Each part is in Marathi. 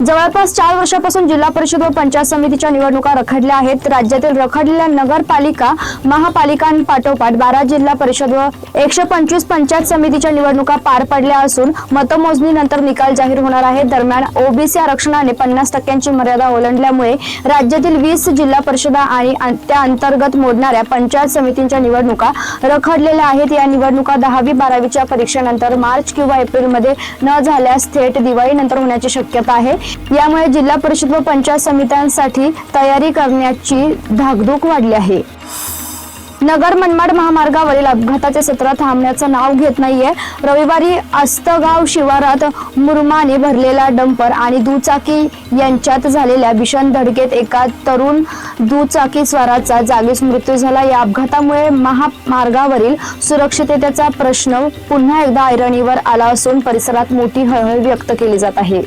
जवळपास चार वर्षापासून जिल्हा परिषद व पंचायत समितीच्या निवडणुका रखडल्या आहेत. राज्यातील रखडलेल्या नगरपालिका महापालिकांपाठोपाठ बारा जिल्हा परिषद व एकशे पंचवीस पंचायत समितीच्या निवडणुका पार पडल्या असून मतमोजणीनंतर निकाल जाहीर होणार आहे. दरम्यान ओबीसी आरक्षणाने पन्नास टक्क्यांची मर्यादा ओलांडल्यामुळे राज्यातील वीस जिल्हा परिषदा आणि त्या अंतर्गत मोडणाऱ्या पंचायत समितींच्या निवडणुका रखडलेल्या आहेत. या निवडणुका दहावी बारावीच्या परीक्षेनंतर मार्च किंवा एप्रिलमध्ये न झाल्यास थेट दिवाळीनंतर होण्याची शक्यता आहे. यामुळे जिल्हा परिषद व पंचायत समित्यांसाठी तयारी करण्याची धाकधूक वाढली आहे. नगर मनमाड महामार्गावरील अपघाताचे सत्र थांबण्याचं नाव घेत नाहीये. रविवारी अस्तगाव शिवारात मुरमाने भरलेला डंपर आणि दुचाकी यांच्यात झालेल्या भीषण धडकेत एका तरुण दुचाकी स्वाराचा जागीच मृत्यू झाला. या अपघातामुळे महामार्गावरील सुरक्षिततेचा प्रश्न पुन्हा एकदा ऐरणीवर आला असून परिसरात मोठी हळहळ व्यक्त केली जात आहे.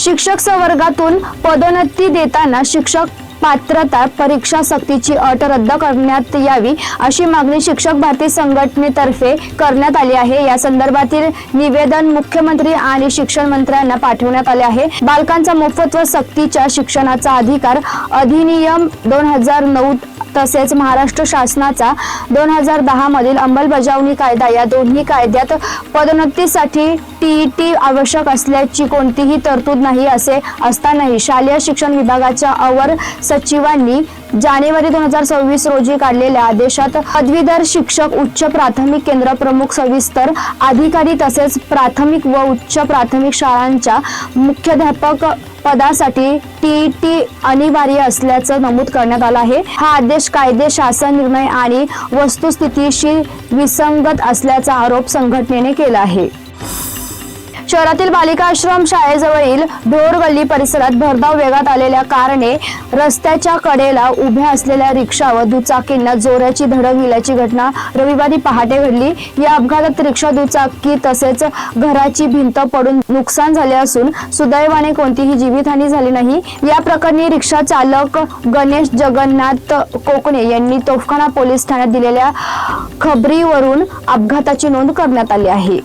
शिक्षक संवर्गातून पदोन्नती देताना शिक्षक पात्रता परीक्षा सक्तीची अट रद्द करण्यात यावी अशी मागणी शिक्षक भारती संघटनेतर्फे करण्यात आली आहे. या संदर्भातील निवेदन मुख्यमंत्री आणि शिक्षण मंत्र्यांना पाठवण्यात आले आहे. बालकांचा मोफत व सक्तीच्या शिक्षणाचा अधिकार अधिनियम दोन हजार नऊ तसेच महाराष्ट्र शासनाचा दोन हजार दहामधील अंमलबजावणी कायदा या दोन्ही कायद्यात पदोन्नतीसाठी टी टी आवश्यक असल्याची कोणतीही तरतूद नाही असे असतानाही शालेय शिक्षण विभागाच्या अवर सचिवांनी जानेवारी दोन हजार सव्वीस रोजी काढलेल्या आदेशात पदवीधर शिक्षक उच्च प्राथमिक केंद्र प्रमुख सविस्तर अधिकारी तसेच प्राथमिक व उच्च प्राथमिक शाळांच्या मुख्याध्यापक पदासाठी टीईटी अनिवार्य असल्याचं नमूद करण्यात आलं आहे. हा आदेश कायदे शासन निर्णय आणि वस्तुस्थितीशी विसंगत असल्याचा आरोप संघटनेने केला आहे. शहरातील बालिका आश्रम शाळेजवळील ढोर गल्ली परिसरात भरधाव वेगात आलेल्या कारने रस्त्याच्या कडेला उभ्या असलेल्या रिक्षा व दुचाकींना जोराची धडक दिल्याची घटना रविवारी पहाटे घडली. या अपघातात रिक्षा दुचाकी तसेच घराची भिंत पडून नुकसान झाले असून सुदैवाने कोणतीही जीवितहानी झाली नाही. या प्रकरणी रिक्षा चालक गणेश जगन्नाथ कोकणे यांनी तोफखाना पोलीस ठाण्यात दिलेल्या खबरीवरून अपघाताची नोंद करण्यात आली आहे.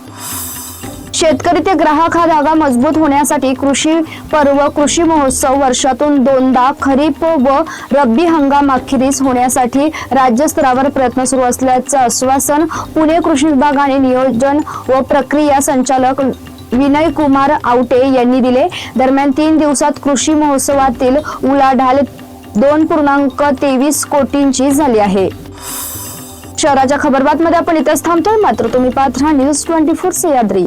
शेतकरी ते ग्राहक हा धागा मजबूत होण्यासाठी कृषी पर्व कृषी महोत्सव वर्षातून दोनदा खरीप व रब्बी हंगाम अखेरीस होण्यासाठी राज्यस्तरावर प्रयत्न सुरू असल्याचं आश्वासन पुणे कृषी विभागाने नियोजन व प्रक्रिया संचालक विनय कुमार आवटे यांनी दिले. दरम्यान तीन दिवसात कृषी महोत्सवातील उलाढाल दोन पूर्णांक तेवीस कोटींची झाली आहे. शहराच्या खबरबातमध्ये आपण इथेच थांबतोय. मात्र तुम्ही पात्र न्यूज ट्वेंटी फोर सह्याद्री